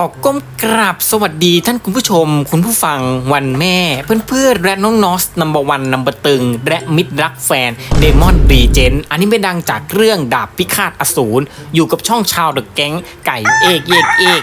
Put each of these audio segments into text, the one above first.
ขอก้มกราบสวัสดีท่านคุณผู้ชม คุณผู้ฟังวันแม่ เพื่อนๆและน้องนอสนัมเบอร์วันนัมเบอร์ตึง และมิตรรักแฟนเดมอนบีเจนอันนี้ไม่ดังจากเรื่องดาบพิฆาตอสูร อยู่กับช่องชาวเดอะแก๊งไก่เอกเอกเอก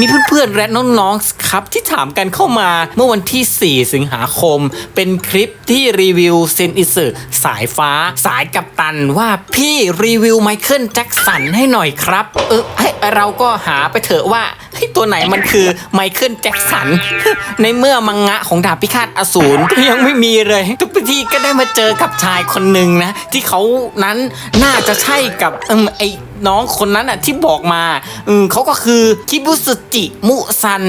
มีเพื่อนๆและน้องๆครับที่ถามกันเข้ามาเมื่อวันที่ 4 สิงหาคม เป็นคลิปที่รีวิวเซนอิสึสายฟ้า สายกับตันว่าพี่รีวิวไมเคิลแจ็คสันให้หน่อยครับ เออเราก็หาไปเถอะว่า เฮ้ยตัวไหนมันคือไมเคิลแจ็คสัน ในเมื่อมังงะของดาบพิฆาตอสูรยังไม่มีเลย ทุกทีก็ได้มาเจอกับชายคนหนึ่งนะ ที่เขานั้นน่าจะใช่กับเอมไอน้องคนนั้นอะที่บอกมาอืมเขาก็คือคิบุสจิมุซัน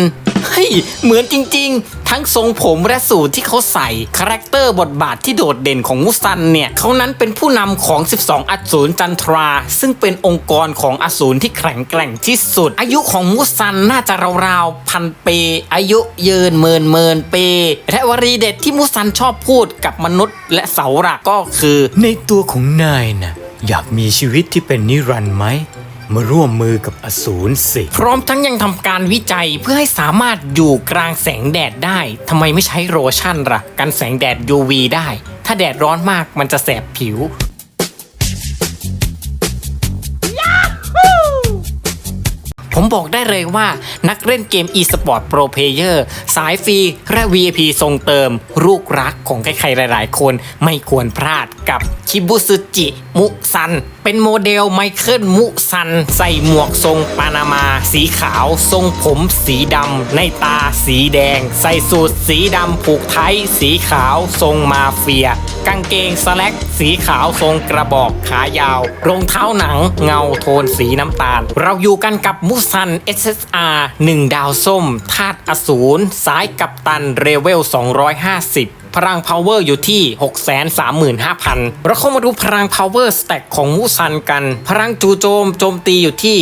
เฮ้ยเหมือนจริง ทั้งทรงผมและสูตรที่เขาใส่ คาแรคเตอร์บทบาทที่โดดเด่นของมุซันเนี่ยเขานั้นเป็นผู้นำของ 12 อสูรจันทรา ซึ่งเป็นองค์กรของอสูรที่แข็งแกร่งที่สุด อายุของมุซันน่าจะราวๆพันปีอายุยืนเมินเมินปีและวลีเด็ดที่มุซันชอบพูดกับมนุษย์ และเสาหลักก็คือ ในตัวของนายนะอยากมีชีวิตที่เป็นนิรันดร์ไหม มาร่วมมือกับอสูรสิ พร้อมทั้งยังทำการวิจัยเพื่อให้สามารถอยู่กลางแสงแดดได้ทำไมไม่ใช้โลชั่นละ่ะ กันแสงแดด UV ได้ ถ้าแดดร้อนมากมันจะแสบผิว ผมบอกได้เลยว่านักเล่นเกม e-sport pro player สายฟรีและ VIP ทรงเติม ลูกรักของใครๆหลายๆ คนไม่ควรพลาดกับคิบุซึจิ มุซัน เป็นโมเดลไมเคิลมุซัน ใส่หมวกทรงปานามา สีขาว ทรงผมสีดำในตาสีแดง ใส่สูทสีดำผูกไทยสีขาวทรงมาเฟีย กางเกงสแลกสีขาวทรงกระบอกขายาว รองเท้าหนังเงาโทนสีน้ำตาล เราอยู่กันกับมุซัน SSR 1 ดาวส้มธาตุอสูรสายกัปตันเรเวล 250 พลัง power อยู่ที่ 635,000 เราเข้ามาดูพลัง power stack ของมูซันกัน พลังจูโจมโจมตีอยู่ที่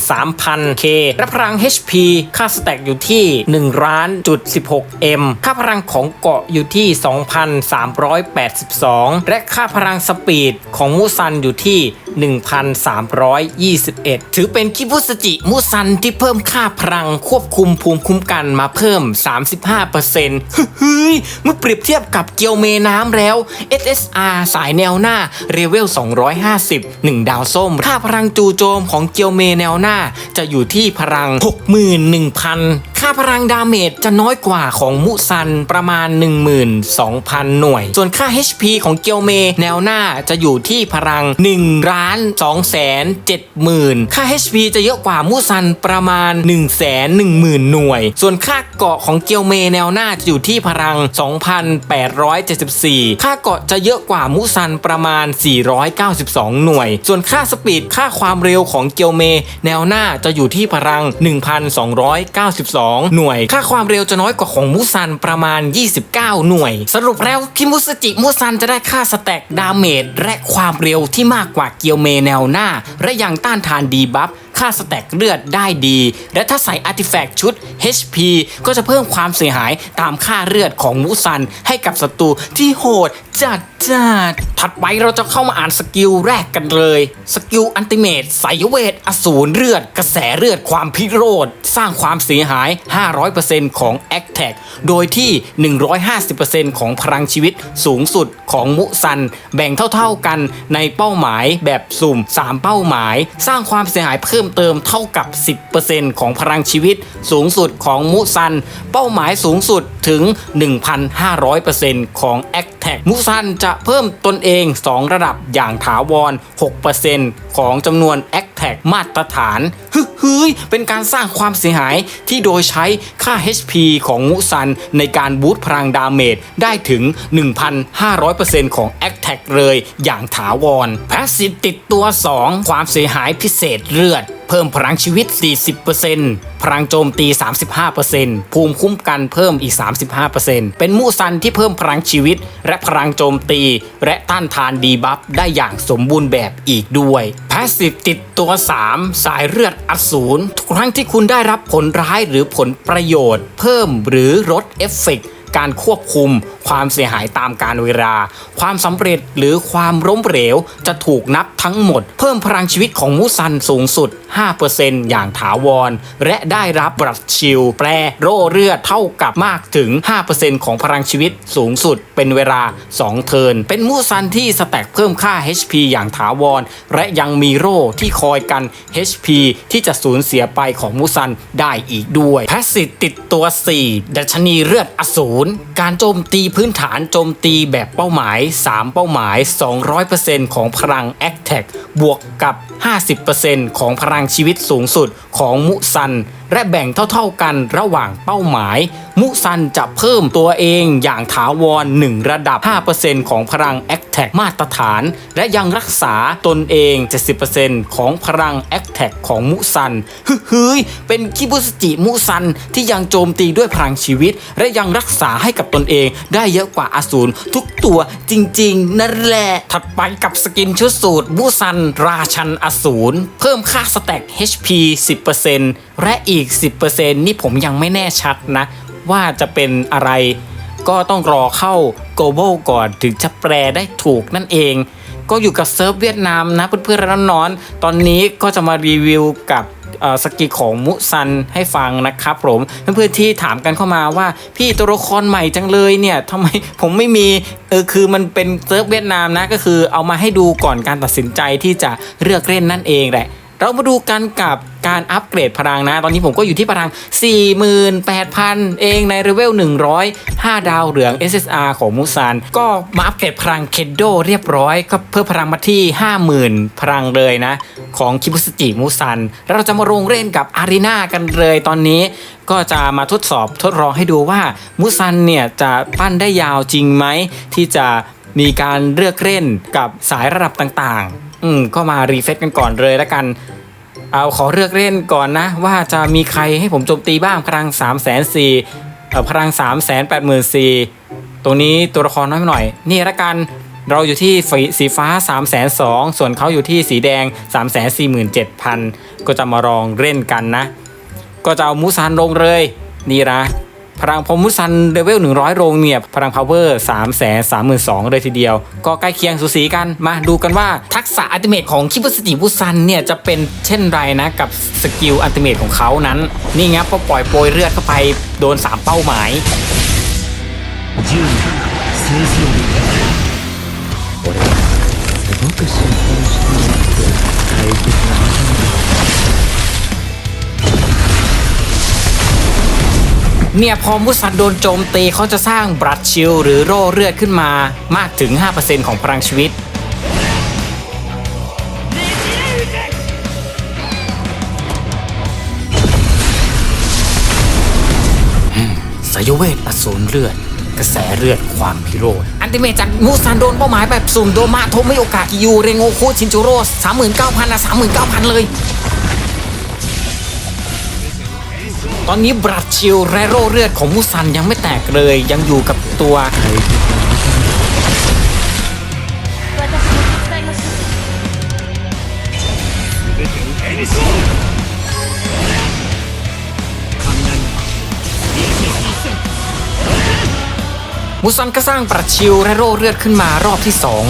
73,000 K และพลัง HP ค่า stack อยู่ที่1ล้านจุด16 M ค่าพลังของเกาะอยู่ที่ 2,382 และค่าพลังสปีดของมูซันอยู่ที่ 1,321 ถือเป็นคิบุสจิมูซันที่เพิ่มค่าพลังควบคุมภูมิคุ้มกันมาเพิ่ม 35%เฮ้ยเมื่อเปรียบเทียบกับเกียวเมน้ำแล้ว SSR สายแนวหน้าเรเวล 250 1 ดาวส้ม ค่าพลังจูโจมของเกียวเมแนวหน้าจะอยู่ที่พลัง 61,000 ค่าพลังดาเมจจะน้อยกว่าของมุซันประมาณ 12,000 หน่วย ส่วนค่า HP ของเกียวเม แนวหน้าจะอยู่ที่พลัง1ล้าน2แสน70,000ค่า HP จะเยอะกว่ามุซันประมาณ1 1 0 0 0 0 หน่วย ส่วนค่าเกาะของเกียวเมแนวหน้าจะอยู่ที่พลัง 2,874 ค่าเกาะจะเยอะกว่ามุซันประมาณ 492 หน่วย ส่วนค่าสปีดค่าความเร็วของเกียวเม แนวหน้าจะอยู่ที่พลัง 1,292หน่วย ค่าความเร็วจะน้อยกว่าของมุซันประมาณ 29 หน่วย สรุปแล้วคิมุสจิมุซันจะได้ค่าสแต็กดาเมจและความเร็วที่มากกว่าเกียวเมแนวหน้า และยังต้านทานดีบัฟ ค่าสแต็กเลือดได้ดี และถ้าใส่อาร์ติแฟกต์ชุด HP ก็จะเพิ่มความเสียหายตามค่าเลือดของมูซัน ให้กับศัตรูที่โหดจัดจัดถัดไปเราจะเข้ามาอ่านสกิลแรกกันเลย สกิลอันติเมตสายเวท อสูรเลือด กระแสเลือดความพิโรธ สร้างความเสียหาย 500%ของ a c t a c โดยที่ 150%ของพลังชีวิตสูงสุดของมุซัน แบ่งเท่าๆกันในเป้าหมายแบบสุ่ม 3 เป้าหมาย สร้างความเสียหายเพิ่มเติมเท่ากับ 10%ของพลังชีวิตสูงสุดของมุซัน เป้าหมายสูงสุดถึง 1,500%ของ a c t a c มุซันจะเพิ่มตนเอง 2 ระดับอย่างถาวร 6%ของจำนวน a c t a c มาตรฐานฮึเฮ้ยเป็นการสร้างความเสียหายที่โดยใช้ค่า HP ของมุซันในการบูตพลังดาเมจได้ถึง 1,500%ของ a c t a c เลยอย่างถาวรแพสซีฟติดตัว 2 ความเสียหายพิเศษเลือดเพิ่มพลังชีวิต 40%พลังโจมตี 35%ภูมิคุ้มกันเพิ่มอีก 35%เป็นมูซันที่เพิ่มพลังชีวิต และพลังโจมตี และต้านทานดีบัฟได้อย่างสมบูรณ์แบบอีกด้วยพาสซีฟติดตัว 3 สายเลือดอสูรทุกครั้งที่คุณได้รับผลร้ายหรือผลประโยชน์ เพิ่มหรือลดเอฟเฟกต์การควบคุม ความเสียหายตามการเวลา ความสำเร็จหรือความล้มเหลวจะถูกนับทั้งหมด เพิ่มพลังชีวิตของมูซันสูงสุด 5%อย่างถาวร และได้รับบรัดชิลแปรโร่เลือดเท่ากับมากถึง 5%ของพลังชีวิตสูงสุด เป็นเวลา 2 เทิน เป็นมูซันที่สแต็กเพิ่มค่า HP อย่างถาวร และยังมีโร่ที่คอยกัน HP ที่จะสูญเสียไปของมูซันได้อีกด้วย แพสซิตติดตัว 4 ดัชนีเลือดอสูร การโจมตีพื้นฐานโจมตีแบบเป้าหมาย 3 เป้าหมาย 200%ของพลัง a t t a c บวกกับ 50%ของพลังชีวิตสูงสุดของมุซัน และแบ่งเท่าๆกันระหว่างเป้าหมาย มุซันจะเพิ่มตัวเองอย่างถาวร 1 ระดับ 5%ของพลัง a t t a c มาตรฐาน และยังรักษาตนเอง 70%ของพลัง a t t a c ของมุซันเฮ้ยเป็นคิบุสจิมุซันที่ยังโจมตีด้วยพลังชีวิต และยังรักษาให้กับตนเอง ได้เยอะกว่าอสูรทุกตัวจริงๆ นั่นแหละ ถัดไปกับสกินชุดสูตรมุซันราชันอสูรเพิ่มค่าสแต็ก HP 10%และอีกก 10%นี่ผมยังไม่แน่ชัดนะ ว่าจะเป็นอะไร ก็ต้องรอเข้า global ก่อนถึงจะแปลได้ถูกนั่นเอง ก็อยู่กับเซิร์ฟเวียดนามนะเพื่อนๆน้องๆตอนนี้ก็จะมารีวิวกับสกิของมุซันให้ฟังนะครับผมเพื่อนๆที่ถามกันเข้ามาว่า พี่ตัวละครใหม่จังเลยเนี่ยทำไมผมไม่มีเออคือมันเป็นเซิร์ฟเวียดนามนะก็คือเอามาให้ดูก่อนการตัดสินใจที่จะเลือกเล่นนั่นเองแหละ เรามาดูกันกับการอัปเกรดพลังนะ ตอนนี้ผมก็อยู่ที่พลัง 48,000 เองในเลเวล 100 5ดาวเหลือง SSR ของมูซานก็มาอัปเกรดพลังเคนโดเรียบร้อยก็เพิ่มพลังมาที่ 50,000 พลังเลยนะ ของคิบุสจิมูซัน แล้วเราจะมาลงเล่นกับอารีนากันเลยตอนนี้ ก็จะมาทดสอบทดลองให้ดูว่ามูซันเนี่ยจะปั้นได้ยาวจริงไหมที่จะมีการเลือกเล่นกับสายระดับต่างๆ อืมก็มารีเฟซกันก่อนเลยแล้วกัน เอาขอเลือกเล่นก่อนนะ ว่าจะมีใครให้ผมโจมตีบ้างพลัง3 4 0 0 0เอ่อพลัง3 8 4 0 0 0ตรงนี้ตัวละครน้อยหน่อย นี่ละกันเราอยู่ที่สีฟ้า 3 2 0 0 0ส่วนเขาอยู่ที่สีแดง 3 4 7 0 0 0 ก็จะมาลองเล่นกันนะ ก็จะเอามูซันลงเลย นี่นะ พลังพอมูซันเลเวล 100 ลงเนี่ย พลังพาวเวอร์ 3 3 2 0 0 0เลยทีเดียว ก็ใกล้เคียงสูสีกัน มาดูกันว่าทักษะอัลติเมทของคิบุสจิบุซันเนี่ย จะเป็นเช่นไรนะ กับสกิลอัลติเมทของเขานั้น นี่ไงพอปล่อยโปรยเลือดเข้าไปโดน 3 เป้าหมาย 銃に政治を俺はすごく心配しているって大切な เนี่ยพอมุสันโดนโจมตีเขาจะสร้างบรัดชิลหรือโร่เลือดขึ้นมามากถึง 5%ของพลังชีวิต สายเวทอสูรเลือด กระแสเลือดความพิโรธ อันติเมตจากมูซานโดนเป้าหมายแบบสุ่มโดมาโทมิโอกากิยูเรโงคุชินจูโร่สามหมื่นเก้าพันนะสามหมื่นเก้าพันเลย ตอนนี้บรัดชิลแรโรเลือดของมูซันยังไม่แตกเลย ยังอยู่กับตัวมูซันก็สร้างปรัชชิวแรโร่เลือดขึ้นมารอบที่สอง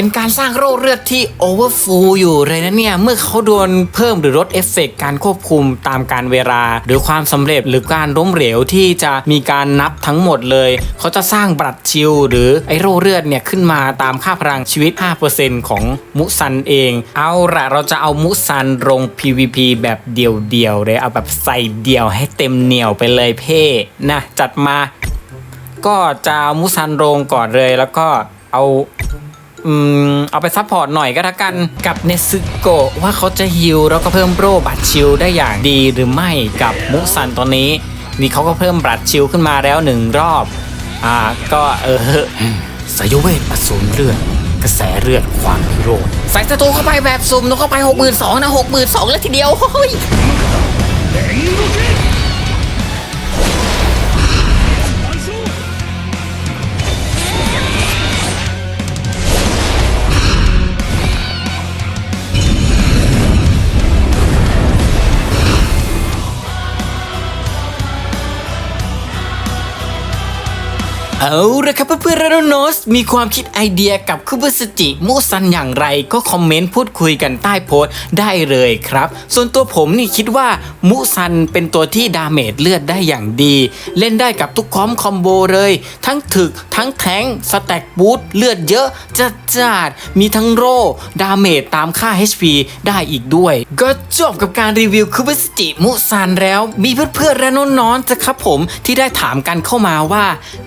เป็นการสร้างโรคเลือดที่โอเวอร์ฟูลอยู่เลยนะเนี่ยเมื่อเขาโดนเพิ่มหรือลดเอฟเฟกต์การควบคุมตามการเวลา หรือความสำเร็จหรือการล้มเหลวที่จะมีการนับทั้งหมดเลย เขาจะสร้างบรัดชิลหรือไอโรคเลือดเนี่ยขึ้นมาตามค่าพลังชีวิต 5%ของมุซันเอง เอาละเราจะเอามุซันลง PVP แบบเดียวๆเลยเอาแบบใส่เดี่ยวให้เต็มเหนียวไปเลยเพ่นะจัดมา ก็จะมุซันลงก่อนเลยแล้วก็เอา เอาไปซัพพอร์ตหน่อยก็แล้วกันกับเนซึโกะว่าเขาจะฮิลแล้วก็เพิ่มโรบัตรชิลได้อย่างดีหรือไม่กับมุซันตอนนี้นี่เขาก็เพิ่มบัตรชิลขึ้นมาแล้วหนึ่งรอบ อ่าก็เออสายเวทอสูรเลือดกระแสเลือดความพิโรธใส่ศัตรูเข้าไปแบบซุ่มนกเข้าไปหกหมื่นสองนะหกหมื่นสองแล้วทีเดียวเฮ้ย เอาละครับเพื่อนๆแล้วโนส มีความคิดไอเดียกับคุบุสจิมุซันอย่างไรก็คอมเมนต์พูดคุยกันใต้โพสต์ได้เลยครับ ส่วนตัวผมนี่คิดว่ามุซันเป็นตัวที่ดาเมจเลือดได้อย่างดี เล่นได้กับทุกคอมคอมโบเลย ทั้งถึก ทั้งแทงสแต็กบูทเลือดเยอะจัดจัดๆมีทั้งโรดาเมจตามค่า HP ได้อีกด้วย ก็จบกับการรีวิวคุบุสจิมุซันแล้ว มีเพื่อนๆและน้องๆจะครับผมที่ได้ถามกันเข้ามาว่า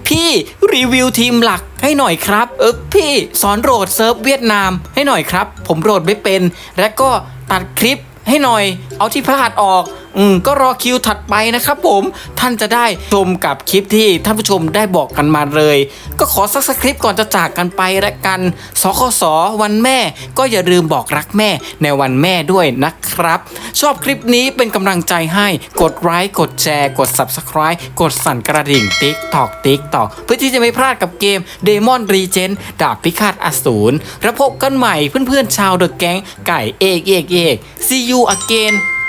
พี่รีวิวทีมหลักให้หน่อยครับ เออพี่สอนโหลดเซิร์ฟเวียดนามให้หน่อยครับ ผมโหลดไม่เป็น และก็ตัดคลิปให้หน่อย เอาที่พลาดออก อืมก็รอคิวถัดไปนะครับผมท่านจะได้ชมกับคลิปที่ท่านผู้ชมได้บอกกันมาเลย ก็ขอสักสักคลิปก่อนจะจากกันไปละกันสคสวันแม่ ก็อย่าลืมบอกรักแม่ในวันแม่ด้วยนะครับ ชอบคลิปนี้เป็นกำลังใจให้กดไลค์กดแชร์ กด Subscribe กดสั่นกระดิ่งติ๊กตอกติ๊กตอกเพื่อที่จะไม่พลาดกับเกม Demon Regen ดาบพิฆาตอสูรแล้วพบกันใหม่เพื่อนๆชาวเดอะแก๊งไก่เอกเอกเอก see you again